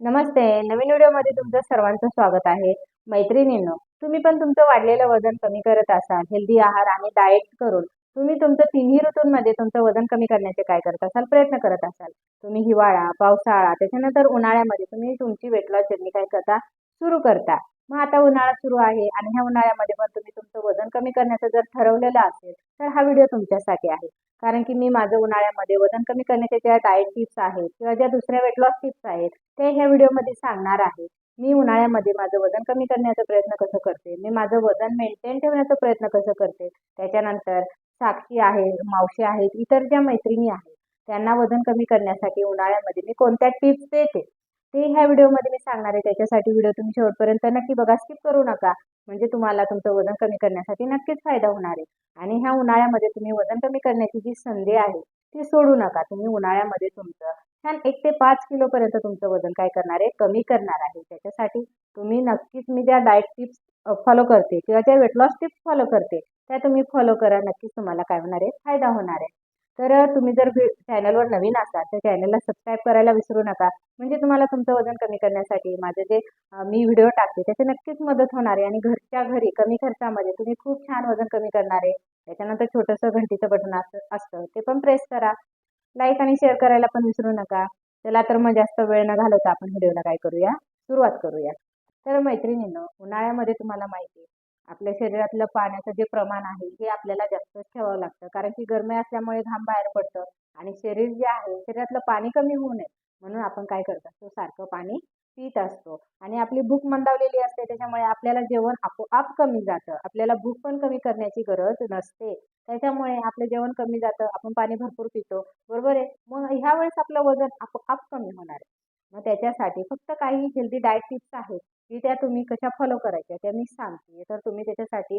नमस्ते. नवीन व्हिडिओमध्ये तुमचं सर्वांचं स्वागत आहे. मैत्रिणींनो तुम्ही पण तुमचं वाढलेलं वजन कमी करत असाल हेल्दी आहार आणि डाएट करून तुम्ही तुमचं तिन्ही ऋतूंमध्ये तुमचं वजन कमी करण्याचे काय करत असाल प्रयत्न करत असाल. तुम्ही हिवाळा पावसाळा त्याच्यानंतर उन्हाळ्यामध्ये तुम्ही तुमची वेट लॉस जर्नी काय करता? सुरू करता. मग आता उन्हाळा सुरू आहे आणि ह्या उन्हाळ्यामध्ये पण तुम्ही तुमचं वजन कमी करण्याचं जर ठरवलेलं असेल तर हा व्हिडिओ तुमच्यासाठी आहे. कारण की मी माझं उन्हाळ्यामध्ये वजन कमी करण्याच्या ज्या डाएट टिप्स आहेत किंवा ज्या दुसऱ्या वेट लॉस टिप्स आहेत ते ह्या व्हिडिओमध्ये सांगणार आहे. मी उन्हाळ्यामध्ये माझं वजन कमी करण्याचा प्रयत्न कसं करते? मी माझं वजन मेंटेन ठेवण्याचा प्रयत्न कसं करते? त्याच्यानंतर साक्षी आहे मावशी आहेत इतर ज्या मैत्रिणी आहेत त्यांना वजन कमी करण्यासाठी उन्हाळ्यामध्ये मी कोणत्या टिप्स देते? ते ह्या व्हिडिओमध्ये मी सांगणार आहे. त्याच्यासाठी व्हिडिओ तुम्ही शेवटपर्यंत नक्की बघा. स्किप करू नका. म्हणजे तुम्हाला तुमचं वजन कमी करण्यासाठी नक्कीच फायदा होणार आहे. आणि ह्या उन्हाळ्यामध्ये तुम्ही वजन कमी करण्याची जी संधी आहे ती सोडू नका. तुम्ही उन्हाळ्यामध्ये तुमचं छान एक ते पाच किलोपर्यंत तुमचं वजन काय करणार आहे? कमी करणार आहे. त्याच्यासाठी तुम्ही नक्कीच मी ज्या डाएट टिप्स फॉलो करते किंवा ज्या वेट लॉस टिप्स फॉलो करते त्या तुम्ही फॉलो करा. नक्कीच तुम्हाला काय होणार आहे? फायदा होणार आहे. तर तुम्ही जर चॅनलवर नवीन असाल तर चॅनलला सबस्क्राईब करायला विसरू नका. म्हणजे तुम्हाला तुमचं वजन कमी करण्यासाठी माझे जे मी व्हिडिओ टाकते त्याची नक्कीच मदत होणार आहे. आणि घरच्या घरी कमी खर्चामध्ये तुम्ही खूप छान वजन कमी करणार आहे. त्याच्यानंतर छोटंसं घंटीचं बटन असं असतं. ते पण प्रेस करा. लाईक आणि शेअर करायला पण विसरू नका. चला तर मग जास्त वेळ न घालवता आपण व्हिडिओला काय करूया? सुरुवात करूया. तर मैत्रिणींनो उन्हाळ्यामध्ये तुम्हाला माहिती आहे आपल्या शरीरातलं पाण्याचं जे प्रमाण आहे हे आपल्याला जास्तच ठेवावं लागतं. कारण की गरमी असल्यामुळे घाम बाहेर पडतं आणि शरीर जे आहे शरीरातलं पाणी कमी होऊ नये. म्हणून आपण काय करत असतो सारखं पाणी पित असतो. आणि आपली भूक मंदावलेली असते त्याच्यामुळे आपल्याला जेवण आपोआप कमी जातं. आपल्याला भूक पण कमी करण्याची गरज नसते. त्याच्यामुळे आपलं जेवण कमी जातं आपण पाणी भरपूर पितो. बरोबर आहे? मग ह्या वेळेस आपलं वजन आपोआप कमी होणार आहे. मग त्याच्यासाठी फक्त काही हेल्दी डाएट टिप्स आहेत की त्या तुम्ही कशा फॉलो करायच्या त्या मी सांगते. तर तुम्ही त्याच्यासाठी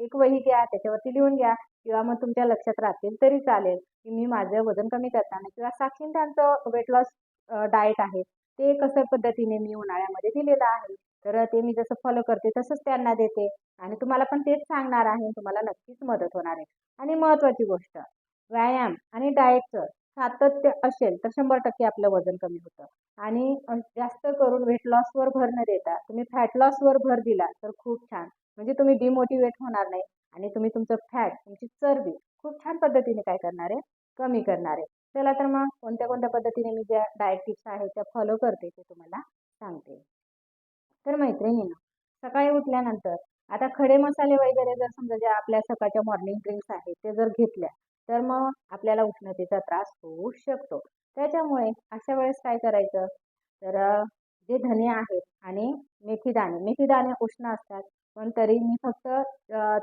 एक वही घ्या त्याच्यावरती लिहून घ्या किंवा मग तुमच्या लक्षात राहतील तरी चालेल की मी माझं वजन कमी करताना किंवा साक्षीन त्यांचं वेट लॉस डाएट आहे ते कसं पद्धतीने मी उन्हाळ्यामध्ये दिलेलं आहे तर ते मी जसं फॉलो करते तसंच त्यांना देते. आणि तुम्हाला पण तेच सांगणार आहे तुम्हाला नक्कीच मदत होणार आहे. आणि महत्त्वाची गोष्ट व्यायाम आणि डाएटचं सातत्य असेल तर शंभर टक्के आपलं वजन कमी होतं. आणि जास्त करून वेट लॉसवर भर न देता तुम्ही फॅट लॉसवर भर दिला तर खूप छान. म्हणजे तुम्ही डिमोटिवेट होणार नाही आणि तुम्ही तुमचं फॅट तुमची चरबी खूप छान पद्धतीने काय करणार आहे? कमी करणार आहे. चला तर मग कोणत्या कोणत्या पद्धतीने मी ज्या डाएट टिप्स आहेत त्या फॉलो करते ते तुम्हाला सांगते. तर मैत्रिणींना सकाळी उठल्यानंतर आता खडे मसाले वगैरे जर समजा ज्या आपल्या सकाळच्या मॉर्निंग ड्रिंक्स आहेत ते जर घेतल्या तर मग आपल्याला उष्णतेचा त्रास होऊ शकतो. त्याच्यामुळे अशा वेळेस काय करायचं? तर जे धने आहेत आणि मेथीदाणे मेथीदाणे उष्ण असतात पण तरी मी फक्त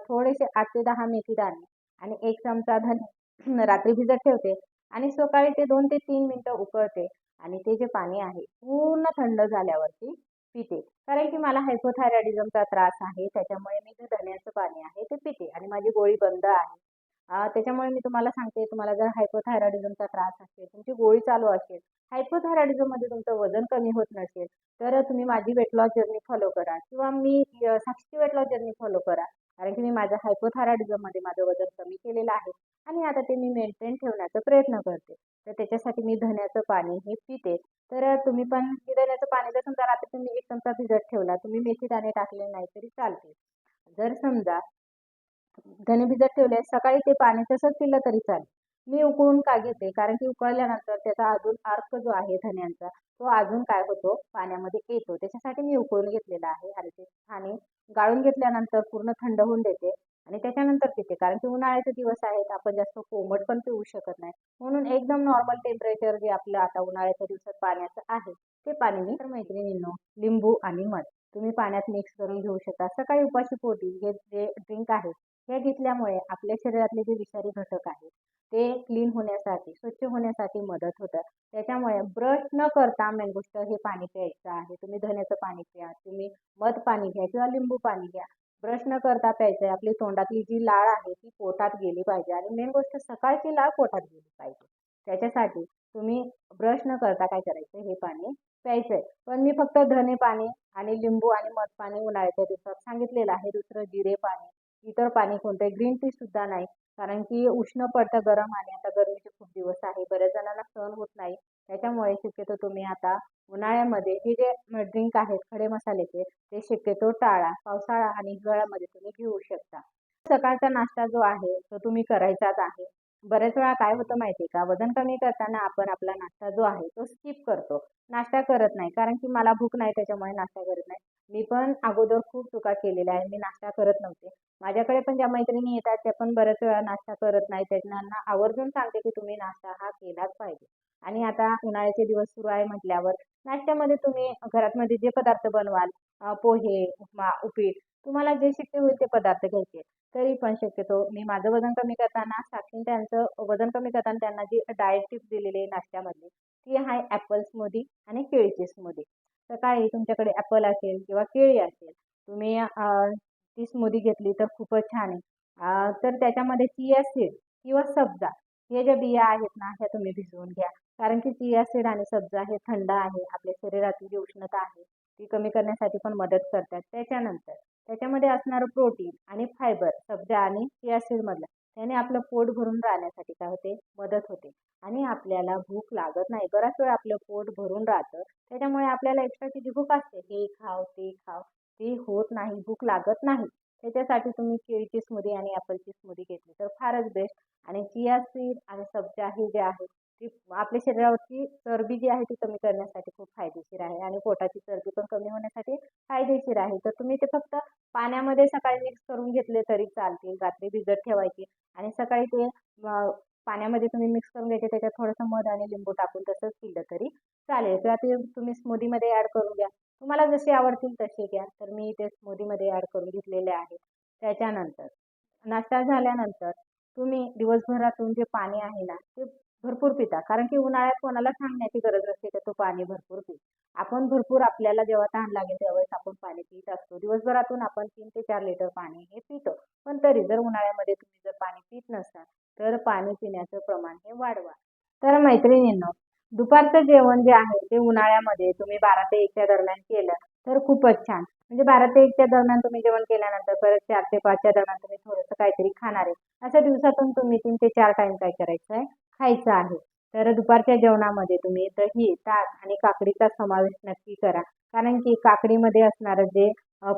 थोडेसे आठ ते दहा मेथीदाणे आणि एक चमचा धने रात्री भिजत ठेवते आणि सकाळी ते दोन ते तीन मिनटं उकळते आणि ते जे पाणी आहे पूर्ण थंड झाल्यावरती पिते. कारण की मला हायपोथायरॉइडिझमचा त्रास आहे त्याच्यामुळे मी जे धन्याचं पाणी आहे ते पिते आणि माझी गोळी बंद आहे. त्याच्यामुळे मी तुम्हाला सांगते तुम्हाला जर हायपोथायरॉइडिझमचा त्रास असेल तुमची गोळी चालू असेल हायपोथायरॉइडिझममध्ये तुमचं वजन कमी होत नसेल तर तुम्ही माझी वेट लॉस जर्नी फॉलो करा किंवा मी Sakshi weight loss journey follow करा. कारण की मी माझ्या हायपोथायरॉइडिझममध्ये माझं वजन कमी केलेलं आहे आणि आता ते मी मेंटेन ठेवण्याचा प्रयत्न करते. तर त्याच्यासाठी मी धण्याचं पाणी हे पिते. तर तुम्ही पण धण्याचं पाणी जर समजा रात्री तुम्ही एक चमचा भिजत ठेवला तुम्ही मेथी दाणे टाकले नाही तरी चालते. जर समजा धने भिजत ठेवले सकाळी ते पाणी तसंच पिलं तरी चालेल. मी उकळून का घेते? कारण की उकळल्यानंतर त्याचा अजून अर्क जो आहे धन्यांचा तो अजून काय होतो? पाण्यामध्ये येतो. त्याच्यासाठी मी उकळून घेतलेला आहे. आणि ते आणि गाळून घेतल्यानंतर पूर्ण थंड होऊन देते. आणि त्याच्यानंतर पिते. कारण की उन्हाळ्याचे दिवस आहेत. आपण जास्त कोमट पण पिऊ शकत नाही. म्हणून एकदम नॉर्मल टेम्परेचर जे आपलं आता उन्हाळ्याच्या दिवसात पाण्याचं आहे ते पाणी मी तर मैत्रिणींनो लिंबू आणि मध. तुम्ही पाण्यात मिक्स करून घेऊ शकता. सकाळी उपाशी पोटी हे जे ड्रिंक आहे हे घेतल्यामुळे आपल्या शरीरातले जे विषारी घटक आहेत ते क्लीन होण्यासाठी स्वच्छ होण्यासाठी मदत होतं त्याच्यामुळे ब्रश न करता मेन गोष्ट हे पाणी प्यायचं आहे. तुम्ही धण्याचं पाणी प्या तुम्ही मध पाणी घ्या किंवा लिंबू पाणी घ्या. ब्रश न करता प्यायचं आहे आपली तोंडातली जी लाळ आहे ती पोटात गेली पाहिजे आणि मेन गोष्ट सकाळची लाळ पोटात गेली पाहिजे. त्याच्यासाठी तुम्ही ब्रश न करता काय करायचं? हे पाणी प्यायचं आहे पण मी फक्त धने पाणी आणि लिंबू आणि मध पाणी उन्हाळ्याच्या दिवसात सांगितलेलं आहे. दुसरं जिरे पाणी इतर पाणी कोणतं ग्रीन टी सुद्धा नाही. कारण की उष्ण पडतं गरम आणि आता गरमीचे खूप दिवस आहे. बऱ्याच जणांना सहन होत नाही. त्याच्यामुळे शक्यतो तुम्ही आता उन्हाळ्यामध्ये हे जे ड्रिंक आहेत खडे मसाल्याचे ते शक्यतो टाळा. पावसाळा आणि हिवाळ्यामध्ये तुम्ही घेऊ शकता. सकाळचा नाश्ता जो आहे तो तुम्ही करायचाच आहे. बऱ्याच वेळा काय होतं माहिती का? वजन कमी करताना आपण आपला नाश्ता जो आहे तो स्किप करतो. नाश्ता करत नाही. कारण की मला भूक नाही त्याच्यामुळे नाश्ता करत नाही. मी पण अगोदर खूप चुका केलेल्या आहे मी नाश्ता करत नव्हते. माझ्याकडे पण ज्या मैत्रिणी येतात त्या पण बऱ्याच वेळा नाश्ता करत नाही. त्यांना आवर्जून सांगते की तुम्ही नाश्ता हा केलाच पाहिजे. आणि आता उन्हाळ्याचे दिवस सुरू आहे म्हटल्यावर नाश्त्यामध्ये तुम्ही घरातमध्ये जे पदार्थ बनवाल पोहे उपमा उपीट तुम्हाला जे शक्य होईल ते पदार्थ घ्यायचे. तरी पण शक्यतो मी माझं वजन कमी करताना साक्षीन त्यांचं वजन कमी करताना त्यांना जी डाएट टिप्स दिलेली आहे नाश्त्यामध्ये ती आहे ॲपल स्मूदी आणि केळीची स्मूदी सकाळी तुमच्याकडे ॲपल असेल किंवा केळी असेल तुम्ही ती स्मूदी घेतली तर खूपच छान आहे. तर त्याच्यामध्ये चिया सीड किंवा सब्जा हे ज्या बिया आहेत ना ह्या तुम्ही भिजवून घ्या. कारण की चिया सीड आणि सब्जा हे थंड आहे आपल्या शरीरातील जी उष्णता आहे ती कमी करण्यासाठी पण मदत करतात. त्याच्यानंतर त्याच्यामध्ये असणारं प्रोटीन आणि फायबर सब्जा आणि चिया सीडमधलं त्याने आपलं पोट भरून राहण्यासाठी काय होते? मदत होते. आणि आपल्याला भूक लागत नाही. बराच वेळ आपलं पोट भरून राहतं. त्याच्यामुळे आपल्याला एक्स्ट्राची जी भूक असते हे खाव ते खाव ते होत नाही. भूक लागत नाही. त्याच्यासाठी तुम्ही केळीची स्मूदी आणि ॲपलची स्मूदी घेतली तर फारच बेस्ट आणि चिया सीड आणि सब्जा हे जे आहे ती आपल्या शरीरावरची चरबी जी आहे ती कमी करण्यासाठी खूप फायदेशीर आहे आणि पोटाची चरबी पण कमी होण्यासाठी फायदेशीर आहे. तर तुम्ही ते फक्त पाण्यामध्ये सकाळी मिक्स करून घेतले तरी चालतील रात्री भिजत ठेवायची आणि सकाळी ते पाण्यामध्ये तुम्ही मिक्स करून घ्यायचे त्याच्यात थोडंसं मध आणि लिंबू टाकून तसंच पिलं तरी चालेल. किंवा ते तुम्ही स्मूदीमध्ये ॲड करून घ्या. तुम्हाला जसे आवडतील तसे घ्या. तर मी ते स्मूदीमध्ये ॲड करून घेतलेले आहेत. त्याच्यानंतर नाश्ता झाल्यानंतर तुम्ही दिवसभरातून जे पाणी आहे ना ते भरपूर पिता. कारण की उन्हाळ्यात कोणाला सांगण्याची गरज नसते तर तो पाणी भरपूर पी आपण भरपूर आपल्याला जेव्हा तहान लागेल त्यावेळेस आपण पाणी पित असतो. दिवसभरातून आपण तीन ते चार लिटर पाणी हे पितो. पण तरी जर उन्हाळ्यामध्ये तुम्ही जर पाणी पित नसाल तर पाणी पिण्याचं प्रमाण हे वाढवा. तर मैत्रिणींनो दुपारचं जेवण जे आहे ते उन्हाळ्यामध्ये तुम्ही बारा ते एकच्या दरम्यान केलं तर खूपच छान. म्हणजे बारा ते एकच्या दरम्यान तुम्ही जेवण केल्यानंतर परत चार ते पाचच्या दरम्यान तुम्ही थोडंसं काहीतरी खाणार आहे. अशा दिवसातून तुम्ही तीन ते चार टाइम काय करायचं आहे खायचं आहे. तर दुपारच्या जेवणामध्ये तुम्ही दही ताक आणि काकडीचा समावेश नक्की करा. कारण की काकडीमध्ये असणारं जे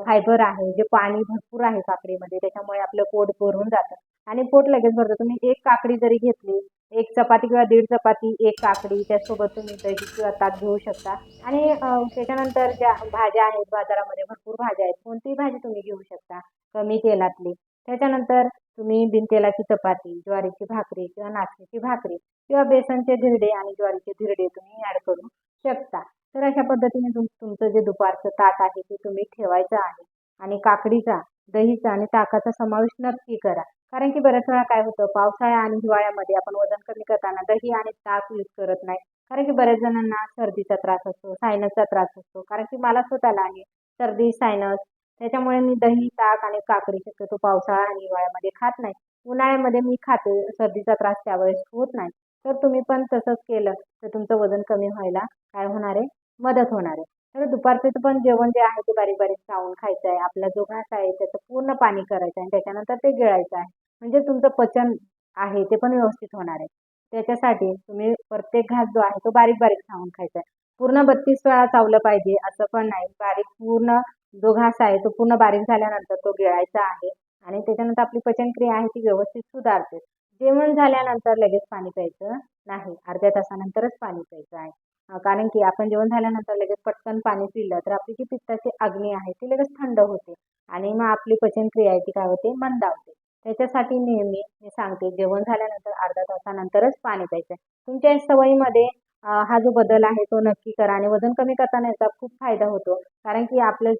फायबर आहे जे पाणी भरपूर आहे काकडीमध्ये त्याच्यामुळे आपलं पोट भरून जातं. आणि पोट लगेच भरतं. तुम्ही एक काकडी जरी घेतली एक चपाती किंवा दीड चपाती एक काकडी त्यासोबत तुम्ही दही किंवा ताक घेऊ शकता. आणि त्याच्यानंतर ज्या भाज्या आहेत बाजारामध्ये भरपूर भाज्या आहेत कोणतीही भाजी तुम्ही घेऊ शकता कमी तेलातली. त्याच्यानंतर तुम्ही बिनतेलाची चपाती ज्वारीची भाकरी किंवा नाचणीची भाकरी किंवा बेसनचे धिरडे आणि ज्वारीचे धिरडे तुम्ही ॲड करू शकता. तर अशा पद्धतीने तुम तुमचं जे दुपारचं ताट आहे ते तुम्ही ठेवायचं आहे आणि काकडीचा दहीचा आणि ताकाचा समावेश नक्की करा. कारण की बऱ्याच वेळा काय होतं पावसाळ्या आणि हिवाळ्यामध्ये आपण वजन कमी करताना दही आणि ताक यूज करत नाही. कारण की बऱ्याच जणांना सर्दीचा त्रास असतो सायनसचा त्रास असतो. कारण की मला स्वतःला आहे सर्दी सायनस त्याच्यामुळे मी दही ताक आणि काकडी शक्यतो पावसाळा आणि हिवाळ्यामध्ये खात नाही. उन्हाळ्यामध्ये मी खाते सर्दीचा त्रास त्यावेळेस होत नाही. तर तुम्ही पण तसंच केलं तर तुमचं वजन कमी व्हायला काय होणार आहे? मदत होणार आहे. तर दुपारचं पण जेवण जे आहे ते बारीक बारीक चावून खायचं आहे. आपला जो घास आहे त्याचं पूर्ण पाणी करायचं आहे आणि त्याच्यानंतर ते गिळायचं आहे. म्हणजे तुमचं पचन आहे ते पण व्यवस्थित होणार आहे. त्याच्यासाठी तुम्ही प्रत्येक घास जो आहे तो बारीक बारीक चावून खायचा आहे. पूर्ण बत्तीस वेळा चावलं पाहिजे असं पण नाही. बारीक पूर्ण जो घास आहे तो पूर्ण बारीक झाल्यानंतर तो गिळायचा आहे आणि त्याच्यानंतर आपली पचनक्रिया आहे ती व्यवस्थित सुधारते. जेवण झाल्यानंतर लगेच पाणी प्यायचं नाही अर्ध्या तासानंतरच पाणी प्यायचं आहे. कारण की आपण जेवण झाल्यानंतर लगेच पटकन पाणी पिलं तर आपली जी पित्ताची अग्नी आहे ती लगेच थंड होते आणि मग आपली पचनक्रिया आहे ती काय होते मंदावते. त्याच्यासाठी नेहमी मी सांगते जेवण झाल्यानंतर अर्धा तासानंतरच पाणी प्यायचं तुमच्या सवयीमध्ये हा जो बदल आहे तो नक्की करा आणि वजन कमी करताना याचा खूप फायदा होतो. कारण की आपलं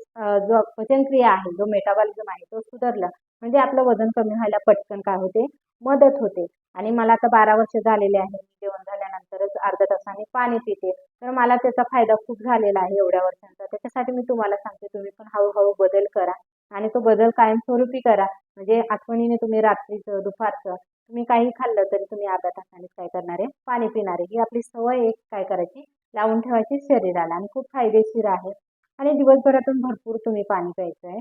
जो पचनक्रिया आहे जो मेटाबॉलिझम आहे तो सुधारला. म्हणजे आपलं वजन कमी व्हायला पटकन काय होते? मदत होते. आणि मला आता बारा वर्ष झालेले आहे. जेवण झाल्यानंतरच अर्ध्या तासाने पाणी पिते. तर मला त्याचा फायदा खूप झालेला आहे एवढ्या वर्षांचा. त्याच्यासाठी मी तुम्हाला सांगते तुम्ही पण हळूहळू बदल करा. आणि तो बदल कायमस्वरूपी करा. म्हणजे आठवणीने तुम्ही रात्रीचं दुपारचं तुम्ही काही खाल्लं तरी तुम्ही अर्ध्या तासाने काय करणार आहे? पाणी पिणार आहे. ही आपली सवय एक काय करायची? लावून ठेवायची शरीराला आणि खूप फायदेशीर आहे. आणि दिवसभरातून भरपूर तुम्ही पाणी प्यायचं आहे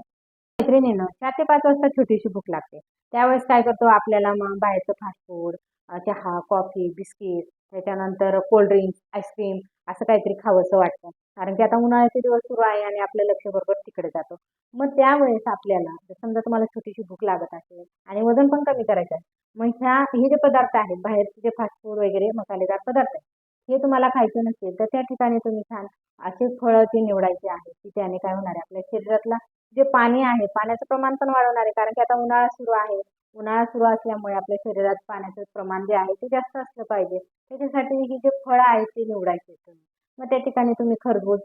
मैत्रिणीनं चार ते पाच वाजता छोटीशी भूक लागते. त्यावेळेस काय करतो? आपल्याला मग बाहेरचं फास्ट फूड चहा कॉफी बिस्किट त्याच्यानंतर कोल्ड्रिंक आईस्क्रीम असं काहीतरी खावंसं वाटतं. कारण की आता उन्हाळ्याचे दिवस सुरू आहे आणि आपलं लक्ष बरोबर तिकडे जातो. मग त्यावेळेस आपल्याला जर समजा तुम्हाला छोटीशी भूक लागत असेल आणि वजन पण कमी करायचं आहे मग ह्या हे जे पदार्थ आहेत बाहेरचे जे फास्ट फूड वगैरे मसालेदार पदार्थ आहेत हे तुम्हाला खायचे नसेल तर त्या ठिकाणी तुम्ही छान असे फळं ती निवडायची आहेत की त्याने काय होणार आहे? आपल्या शरीरातला जे पाणी आहे पाण्याचं प्रमाण पण वाढवणार आहे कारण की आता उन्हाळा सुरू आहे. उन्हाळा सुरू असल्यामुळे आपल्या शरीरात पाण्याचं प्रमाण जे आहे ते जास्त असलं पाहिजे. त्याच्यासाठी ही जे फळं आहेत ते निवडायचे तुम्ही. मग त्या ठिकाणी तुम्ही खरबूज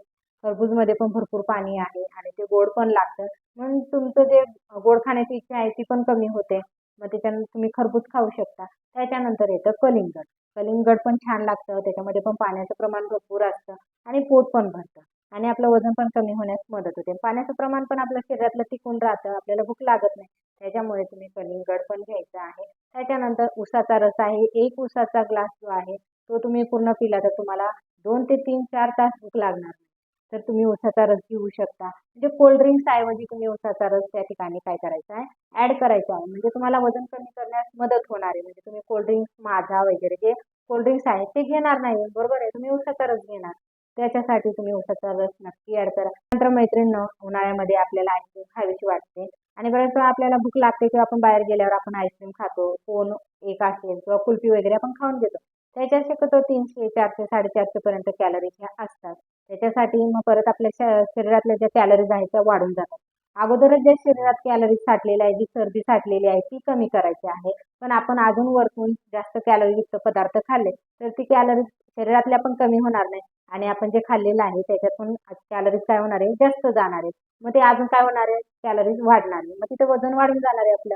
खरबूजमध्ये पण भरपूर पाणी आहे आणि ते गोड पण लागतं. म्हणून तुमचं जे गोड खाण्याची इच्छा आहे ती पण कमी होते. मग त्याच्यानंतर तुम्ही खरबूज खाऊ शकता. त्याच्यानंतर येतं कलिंगड. कलिंगड पण छान लागतं. त्याच्यामध्ये पण पाण्याचं प्रमाण भरपूर असतं आणि पोट पण भरतं. आणि आपलं वजन पण कमी होण्यास मदत होते. पाण्याचं प्रमाण पण आपल्या शरीरातलं टिकून राहतं. आपल्याला भूक लागत नाही. त्याच्यामुळे तुम्ही कलिंगड पण घ्यायचं आहे. त्याच्यानंतर उसाचा रस आहे. एक उसाचा ग्लास जो आहे तो तुम्ही पूर्ण पिला तर तुम्हाला दोन ते तीन चार तास भूक लागणार नाही. तर तुम्ही उसाचा रस घेऊ शकता. म्हणजे कोल्ड्रिंक्स ऐवजी तुम्ही उसाचा रस त्या ठिकाणी काय करायचा आहे? ॲड करायचा आहे. म्हणजे तुम्हाला वजन कमी करण्यास मदत होणार आहे. म्हणजे तुम्ही कोल्ड ड्रिंक्स माझा वगैरे जे कोल्ड ड्रिंक्स आहेत ते घेणार नाही. बरोबर आहे? तुम्ही उसाचा रस घेणार. त्याच्यासाठी तुम्ही उसाचा रस नक्की ॲड करा. नंतर मैत्रिणीनं उन्हाळ्यामध्ये आपल्याला आईस्क्रीम खावीशी वाटते. आणि बऱ्याच वेळा आपल्याला भूक लागते किंवा आपण बाहेर गेल्यावर आपण आईस्क्रीम खातो कोण एक असेल किंवा कुल्फी वगैरे आपण खाऊन घेतो. त्याच्या शक्यतो तीनशे चारशे साडेचारशे पर्यंत कॅलरीज ह्या असतात. त्याच्यासाठी मग परत आपल्या श- शरीरातल्या ज्या कॅलरीज आहेत त्या वाढून जातात. अगोदरच ज्या शरीरात कॅलरीज साठलेल्या आहे जी चरबी साठलेली आहे ती कमी करायची आहे. पण आपण अजून वरतून जास्त कॅलरीयुक्त पदार्थ खाल्ले तर ती कॅलरीज शरीरातल्या पण कमी होणार नाही. आणि आपण जे खाल्लेलं आहे त्याच्यातून कॅलरीज काय होणार आहे? जास्त जाणार आहेत. मग ते अजून काय होणार आहे? कॅलरीज वाढणार आहे. मग तिथं वजन वाढून जाणार आहे आपलं.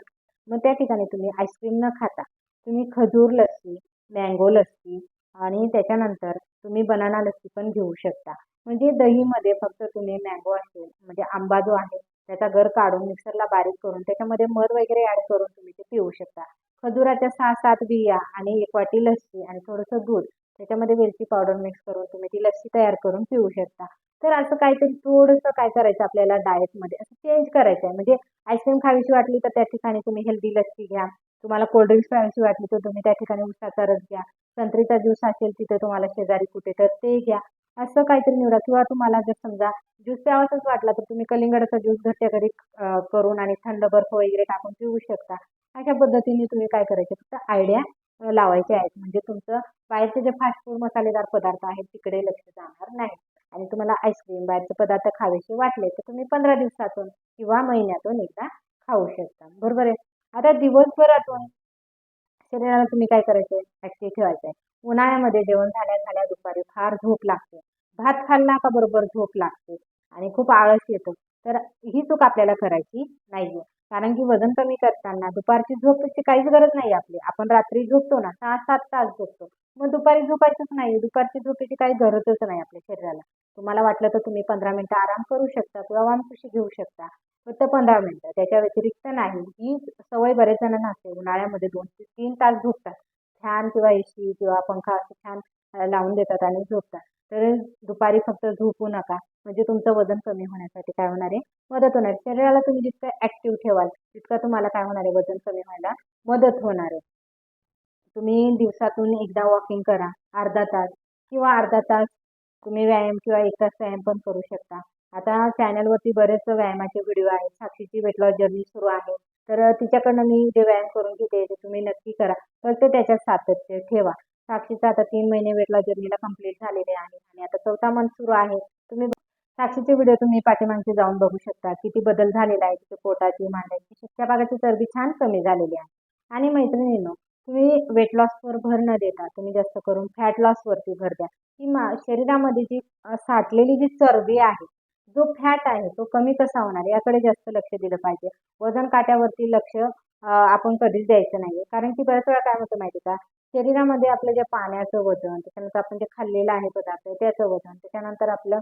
मग त्या ठिकाणी तुम्ही आईस्क्रीम न खाता. तुम्ही खजूर लस्सी मँगो लस्सी आणि त्याच्यानंतर तुम्ही बनाना लस्सी पण घेऊ शकता. म्हणजे दहीमध्ये फक्त तुम्ही मँगो असेल म्हणजे आंबा जो आहे त्याचा गर काढून मिक्सरला बारीक करून त्याच्यामध्ये मध वगैरे ॲड करून तुम्ही ते पिऊ शकता. खजुराच्या सहा सात बिया आणि एक वाटी लस्सी आणि थोडंसं दूध त्याच्यामध्ये वेलची पावडर मिक्स करून तुम्ही ती लस्सी तयार करून पिऊ शकता. तर असं काहीतरी थोडंसं काय करायचं आपल्याला डाएटमध्ये असं चेंज करायचं आहे. म्हणजे आईस्क्रीम खावीशी वाटली तर त्या ठिकाणी तुम्ही हेल्दी लस्सी घ्या. तुम्हाला कोल्ड्रिंक्स प्यायची वाटली तर तुम्ही त्या ठिकाणी उसाचा रस घ्या. संत्रीचा ज्यूस असेल तिथे तुम्हाला शेजारी कुठे तर ते घ्या. असं काहीतरी निवडा. किंवा तुम्हाला जर समजा ज्यूस प्यावाचाच वाटला तर तुम्ही कलिंगडाचा ज्यूस घरच्या घरी करून आणि थंड बर्फ वगैरे टाकून पिऊ शकता. अशा पद्धतीने तुम्ही काय करायचे? फक्त आयडिया लावायचे आहेत. म्हणजे तुमचं बाहेरचे जे फास्ट फूड मसालेदार पदार्थ आहेत तिकडे लक्ष जाणार नाही. आणि तुम्हाला आईस्क्रीम बाहेरचे पदार्थ खावेसे वाटले तर तुम्ही पंधरा दिवसातून किंवा महिन्यातून एकदा खाऊ शकता. बरोबर आहे? आता दिवसभरातून शरीराला तुम्ही काय करायचंय? ऍक्टिव्ह ठेवायचंय. उन्हाळ्यामध्ये जेवण झाल्या झाल्या दुपारी फार झोप लागते. भात खाल्ला का बरोबर झोप लागते? आणि खूप आळस येतो. तर ही चूक आपल्याला करायची नाही आहे कारण की वजन कमी करताना दुपारची झोपची काहीच गरज नाही आपली. आपण रात्री झोपतो ना सहा सात तास झोपतो. मग दुपारी झोपायचंच नाही. दुपारची झोपेची काही गरजच नाही आपल्या शरीराला. तुम्हाला वाटलं तर तुम्ही पंधरा मिनटं आराम करू शकता किंवा वामकुशी घेऊ शकता. फक्त पंधरा मिनटं. त्याच्या व्यतिरिक्त नाही. ही सवय बरेच जणांना असते. उन्हाळ्यामध्ये दोन ते तीन तास झोपतात. फॅन किंवा ए सी किंवा पंखा असं छान लावून देतात आणि झोपतात. तर दुपारी फक्त झोपू नका. म्हणजे तुमचं वजन कमी होण्यासाठी काय होणार आहे? मदत होणार शरीराला तुम्ही जितकं ॲक्टिव्ह ठेवाल तितकं तुम्हाला काय होणार आहे? वजन कमी व्हायला मदत होणार आहे. तुम्ही दिवसातून एकदा वॉकिंग करा. अर्धा तास किंवा अर्धा तास तुम्ही व्यायाम किंवा एक तास व्यायाम पण करू शकता. आता चॅनलवरती बरेच व्यायामाचे व्हिडिओ आहेत. साक्षीची वेट लॉस जर्नी सुरू आहे. तर तिच्याकडनं मी जे व्यायाम करून घेते ते तुम्ही नक्की करा. फक्त त्याच्यात सातत्य ठेवा. साक्षीचा आता तीन महिने वेट लॉस जर्नीला कंप्लीट झालेले आहे आणि आता चौथा मंथ सुरू आहे. तुम्ही साक्षीचे व्हिडिओ तुम्ही पाठीमागचे जाऊन बघू शकता. किती बदल झालेला आहे. तिथे पोटाची मांड्याची शिक्षा भागाची चरबी छान कमी झालेली आहे. आणि मैत्रिणींनो तुम्ही वेट लॉसवर भर न देता तुम्ही जास्त करून फॅट लॉसवरती भर द्या. की मा शरीरामध्ये जी साठलेली जी चरबी आहे जो फॅट आहे तो कमी कसा होणार याकडे जास्त लक्ष दिलं पाहिजे. वजन काट्यावरती लक्ष आपण कधीच द्यायचं नाही कारण की बऱ्याच वेळा काय होतं माहिती का? शरीरामध्ये आपलं जे पाण्याचं वजन त्याच्यानंतर आपण जे खाल्लेलं आहे पदार्थ त्याचं वजन त्याच्यानंतर आपलं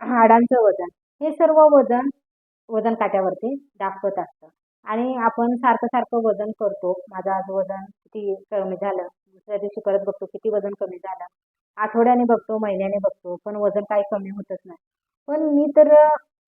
हाडांचं वजन हे सर्व वजन वजन काट्यावरती दाखवत असतं. आणि आपण सारखं सारखं वजन करतो. माझं आज वजन किती कमी झालं? दुसऱ्या दिवशी परत बघतो किती वजन कमी झालं? आठवड्याने बघतो महिन्याने बघतो पण वजन काही कमी होतच नाही. पण मी तर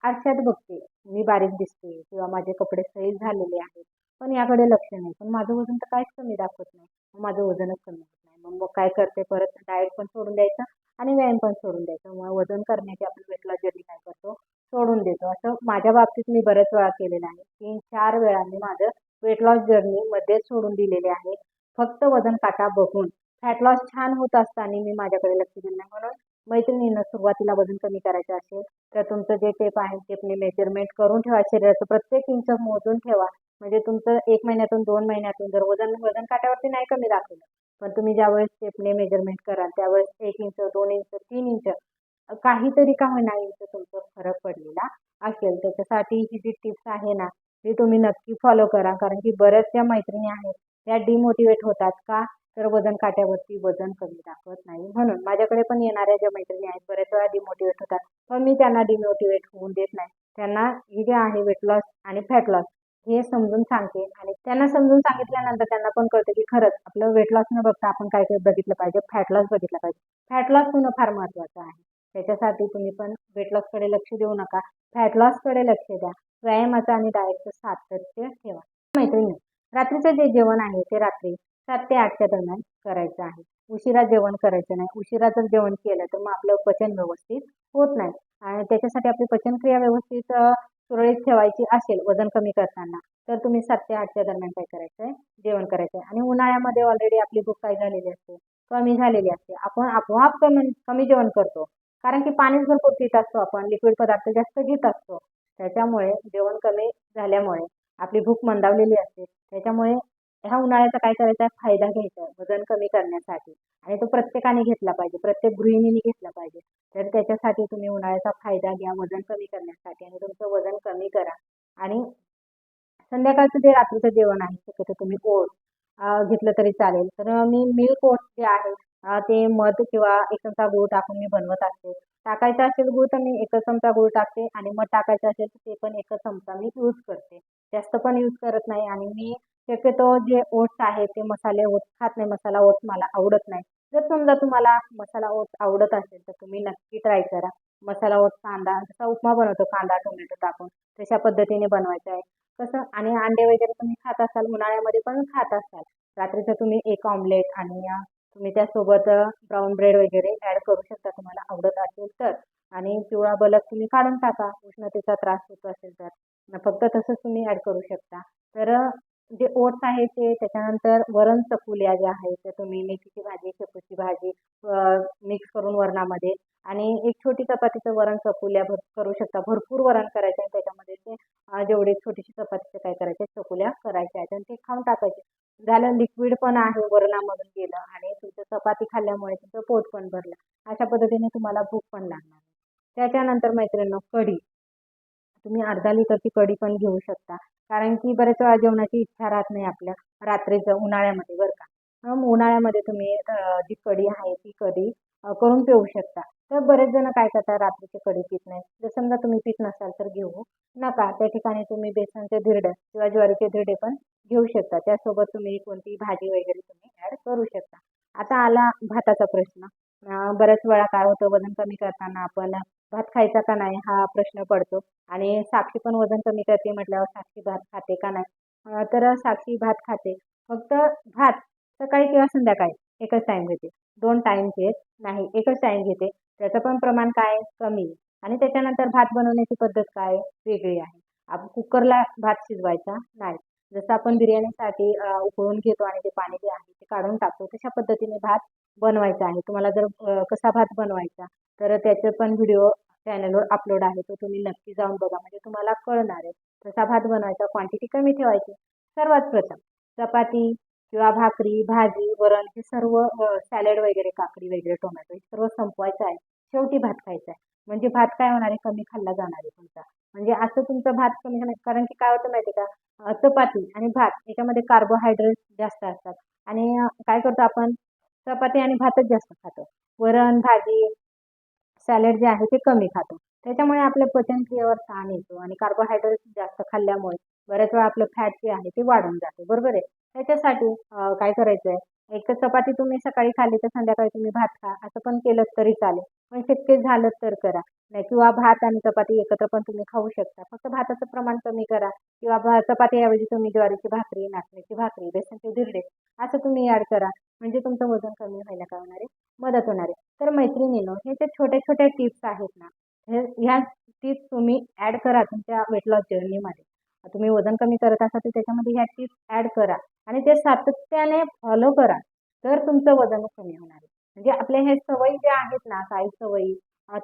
आरशात बघते. मी बारीक दिसते किंवा माझे कपडे सैल झालेले आहेत. पण याकडे लक्ष नाही. पण माझं वजन तर काहीच कमी दाखवत नाही. मग माझं वजनच कमी होत नाही. मग मग काय करते? परत डाएट पण सोडून द्यायचं आणि व्यायाम पण सोडून द्यायचं. मग वजन करण्याची आपण वेट लॉस जर्नी काय करतो? सोडून देतो. असं माझ्या बाबतीत मी बऱ्याच वेळा केलेलं आहे. तीन चार वेळा मी माझं वेट लॉस जर्नी मध्येच सोडून दिलेले आहे. फक्त वजन काटा बघून. फॅट लॉस छान होत असताना मी माझ्याकडे लक्ष दिलं नाही. म्हणून मैत्रिणीनं सुरुवातीला वजन कमी करायचं असेल तर तुमचं जे टेप आहे टेपने मेजरमेंट करून ठेवा. शरीराचं प्रत्येक इंच मोजून ठेवा. म्हणजे तुमचं एक महिन्यातून दोन महिन्यातून जर वजन वजन काट्यावरती नाही कमी दाखवलं पण तुम्ही ज्यावेळेस टेपने मेजरमेंट कराल त्यावेळेस एक इंच दोन इंच तीन इंच काहीतरी का होईना इंच तुमचं फरक पडलेला असेल. त्याच्यासाठी ही जी टिप्स आहे ना ती तुम्ही नक्की फॉलो करा. कारण की बऱ्याचशा मैत्रिणी आहेत त्या डिमोटिवेट होतात का? तर वजन काट्यावरती वजन कमी दाखवत नाही. म्हणून माझ्याकडे पण येणाऱ्या ज्या मैत्रिणी आहेत बऱ्याच वेळा डिमोटिवेट होतात. पण मी त्यांना डिमोटिवेट होऊन देत नाही. त्यांना हे जे आहे वेट लॉस आणि फॅट लॉस हे समजून सांगते. आणि त्यांना समजून सांगितल्यानंतर त्यांना पण कळतं की खरंच आपलं वेट लॉस न बघता आपण काय काय बघितलं पाहिजे फॅट लॉस बघितलं पाहिजे. फॅट लॉस होणं फार महत्त्वाचं आहे. त्याच्यासाठी तुम्ही पण वेट लॉसकडे लक्ष देऊ नका. फॅट लॉसकडे लक्ष द्या. व्यायामाचं आणि डाएटचं सातत्य ठेवा. मैत्रिणी रात्रीचं जे जेवण आहे ते रात्री सात ते आठच्या दरम्यान करायचं आहे. उशिरा जेवण करायचं नाही. उशिरा जर जेवण केलं तर मग आपलं पचन व्यवस्थित होत नाही. आणि त्याच्यासाठी आपली पचनक्रिया व्यवस्थित सुरळीत ठेवायची असेल वजन कमी करताना तर तुम्ही सात ते आठच्या दरम्यान काय करायचं आहे जेवण करायचं आहे आणि उन्हाळ्यामध्ये ऑलरेडी आपली भूक काय झालेली असते कमी झालेली असते. आपण आपोआप कमी कमी जेवण करतो. कारण की पाणीच भरपूर पित असतो आपण लिक्विड पदार्थ जास्त घेत असतो. त्याच्यामुळे जेवण कमी झाल्यामुळे आपली भूक मंदावलेली असते. त्याच्यामुळे ह्या उन्हाळ्याचा काय करायचा? आहे फायदा घ्यायचा. वजन कमी करण्यासाठी. आणि तो प्रत्येकाने घेतला पाहिजे. प्रत्येक गृहिणीने घेतला पाहिजे. तर त्याच्यासाठी तुम्ही उन्हाळ्याचा फायदा घ्या वजन कमी करण्यासाठी. आणि तुमचं वजन कमी करा. आणि संध्याकाळचं जे रात्रीचं जेवण आहे शक्यतो तुम्ही ओट घेतलं तरी चालेल. तर मी मिल्क ओट जे आहे ते मध किंवा एक चमचा गूळ टाकून मी बनवत असते. टाकायचं असेल गूळ तर मी एकच चमचा गूळ टाकते आणि मध टाकायचं असेल तर ते पण एकच चमचा मी यूज करते. जास्त पण यूज करत नाही आणि मी शक्यतो जे ओट्स आहे ते मसाले ओट्स खात नाही मसाला ओट्स मला आवडत नाही. जर समजा तुम्हाला मसाला ओट्स आवडत असेल तर तुम्ही नक्की ट्राय करा. मसाला ओट्स कांदा जसा उपमा बनवतो कांदा टोमॅटो टाकून. तशा पद्धतीने बनवायचं आहे. कसं आणि अंडे वगैरे तुम्ही खात असाल उन्हाळ्यामध्ये पण खात असाल. रात्रीचं तुम्ही एक ऑमलेट आणि तुम्ही त्यासोबत ब्राऊन ब्रेड वगैरे ॲड करू शकता तुम्हाला. आवडत असेल तर. आणि पिवळा बलक तुम्ही काढून टाका. उष्णतेचा त्रास होत असेल तर. फक्त तसंच तुम्ही ॲड करू शकता. तर जे ओट्स आहे ते त्याच्यानंतर वरण चकुल्या ज्या आहेत त्या तुम्ही मेथीची भाजी शेपूची भाजी मिक्स करून वरणामध्ये. आणि एक छोटी चपातीचं वरण चकुल्या भर करू शकता. भरपूर वरण करायचं आहे त्याच्यामध्ये. ते जेवढे छोटीशी चपातीचं काय करायचे चकुल्या करायच्या आहेत. आणि ते खाऊन टाकायचे. झालं लिक्विड पण आहे वरणामधून गेलं. चपाती खाल्ल्यामुळे तुमचं पोट पण भरलं. अशा पद्धतीने तुम्हाला भूक पण लागणार. त्याच्यानंतर मैत्रिणींनो कढी. तुम्ही अर्धा लिटरची कढी पण घेऊ शकता. कारण की बरेच वेळा जेवणाची इच्छा राहत नाही आपल्या रात्रीचं उन्हाळ्यामध्ये बरं का. मग उन्हाळ्यामध्ये तुम्ही जी कढी आहे ती कढी करून पिऊ शकता. तर बरेच जण काय करतात रात्रीची कढी पित नाही जर समजा तुम्ही पित नसाल तर घेऊ. नका त्या ठिकाणी तुम्ही बेसनचे धिरडे किंवा ज्वारीचे धिरडे पण घेऊ शकता. त्यासोबत तुम्ही कोणती भाजी वगैरे तुम्ही ॲड करू शकता. आता आला भाताचा प्रश्न. बऱ्याच वेळा काय होतं वजन कमी करताना आपण भात खायचा का नाही हा प्रश्न पडतो. आणि साक्षी पण वजन कमी करते म्हटल्यावर साक्षी भात खाते का नाही? तर साक्षी भात खाते. फक्त भात सकाळी किंवा संध्याकाळी एकच टाईम घेते दोन टाईम घेत नाही एकच टाईम घेते. त्याचं पण प्रमाण काय? कमी. आणि त्याच्यानंतर भात बनवण्याची पद्धत काय? वेगळी आहे. आप कुकरला भात शिजवायचा नाही. जसं आपण बिर्याणीसाठी उकळून घेतो आणि ते पाणी जे आहे ते काढून टाकतो तशा पद्धतीने भात बनवायचा आहे. तुम्हाला जर कसा भात बनवायचा तर त्याचे पण व्हिडिओ चॅनलवर अपलोड आहे तो तुम्ही नक्की जाऊन बघा. म्हणजे तुम्हाला कळणार आहे तसा भात बनवायचा क्वांटिटी कमी ठेवायची. सर्वात प्रथम चपाती किंवा भाकरी भाजी वरण हे सर्व सॅलड वगैरे काकडी वगैरे टोमॅटो हे सर्व संपवायचं आहे. शेवटी भात खायचा आहे. म्हणजे भात काय होणार आहे? कमी खाल्ला जाणार आहे तुमचा. म्हणजे असं तुमचा भात कमी होणार कारण की काय होतं माहिती का? चपाती आणि भात याच्यामध्ये कार्बोहायड्रेट जास्त असतात. आणि काय करतो आपण? चपाती आणि भातच जास्त खातो. वरण भाजी सॅलड जे आहे ते कमी खातो. त्याच्यामुळे आपल्या पचनक्रियेवर ताण येतो आणि कार्बोहायड्रेट जास्त खाल्ल्यामुळे बऱ्याच वेळा आपलं फॅट जे आहे ते वाढून जाते. बरोबर आहे? त्याच्यासाठी काय करायचं आहे एक चपाती तुम्ही सकाळी खाल्ली तर संध्याकाळी तुम्ही भात खा. असं पण केलं तरी चालेल. पण शक्य झालं तर करा. नाही किंवा भात आणि चपाती एकत्र पण तुम्ही खाऊ शकता. फक्त भाताचं प्रमाण कमी करा. किंवा चपाती चपातीऐवजी तुम्ही ज्वारीची भाकरी नाचण्याची भाकरी बेसनचे धिरडे असं तुम्ही ॲड करा. म्हणजे तुमचं वजन कमी व्हायला काय होणार आहे मदत होणार. आहे तर मैत्रिणीनो हे जे छोट्या छोट्या टिप्स आहेत ना हे ह्या टिप्स तुम्ही ॲड करा तुमच्या वेट लॉस जर्नीमध्ये तुम्ही वजन कमी करत असाल तर त्याच्यामध्ये ह्या टिप्स ॲड करा. आणि ते सातत्याने फॉलो करा. तर तुमचं वजन कमी होणार आहे. म्हणजे आपल्या हे सवयी ज्या आहेत ना काही सवयी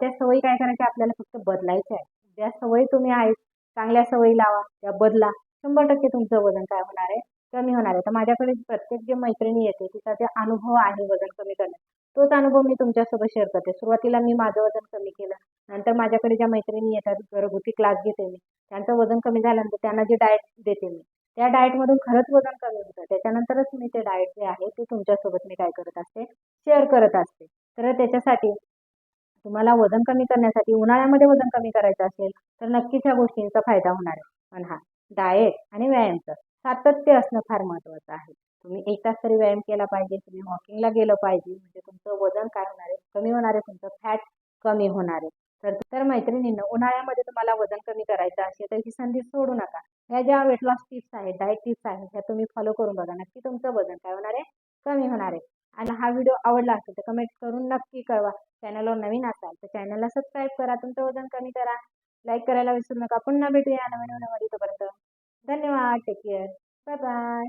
त्या सवयी काय करायच्या आपल्याला फक्त बदलायच्या आहेत. ज्या सवयी तुम्ही आहेत चांगल्या सवयी लावा त्या बदला. शंभर टक्के तुमचं वजन काय होणार आहे? कमी होणार आहे. तर माझ्याकडे प्रत्येक जे मैत्रिणी येते तिचा जे अनुभव आहे वजन कमी करण्याचा तोच अनुभव मी तुमच्यासोबत शेअर करते. सुरुवातीला मी माझं वजन कमी केलं. नंतर माझ्याकडे ज्या मैत्रिणी येतात घरगुती क्लास घेते मी त्यांचं वजन कमी झाल्यानंतर त्यांना जे डाएट देते मी त्या डाएटमधून खरंच वजन कमी होतं. त्याच्यानंतरच मी ते डाएट जे आहे ते तुमच्यासोबत मी काय करत असते शेअर करत असते. तर त्याच्यासाठी तुम्हाला वजन कमी करण्यासाठी उन्हाळ्यामध्ये वजन कमी करायचं असेल तर नक्कीच ह्या गोष्टींचा फायदा होणार आहे. पण हा डाएट आणि व्यायामचं सातत्य असणं फार महत्त्वाचं आहे. तुम्ही एक तास तरी व्यायाम केला पाहिजे तुम्ही वॉकिंगला गेलं पाहिजे म्हणजे तुमचं वजन काय होणार आहे कमी होणार आहे तुमचं फॅट कमी होणार आहे. तर तर मैत्रिणींना उन्हाळ्यामध्ये तुम्हाला वजन कमी करायचं असेल तर ही संधी सोडू नका. ह्या ज्या वेट लॉस टिप्स आहेत डाएट टिप्स आहेत ह्या तुम्ही फॉलो करून बघा. नक्की तुमचं वजन काय होणार आहे? कमी होणार आहे. आणि हा व्हिडिओ आवडला असेल तर कमेंट करून नक्की कळवा. चॅनलवर नवीन असाल तर चॅनलला सबस्क्राईब करा. तुमचं वजन कमी करा. लाईक करायला विसरू नका. पुन्हा भेटूया नवीन व्हिडिओमध्ये तोपर्यंत धन्यवाद. Take care bye bye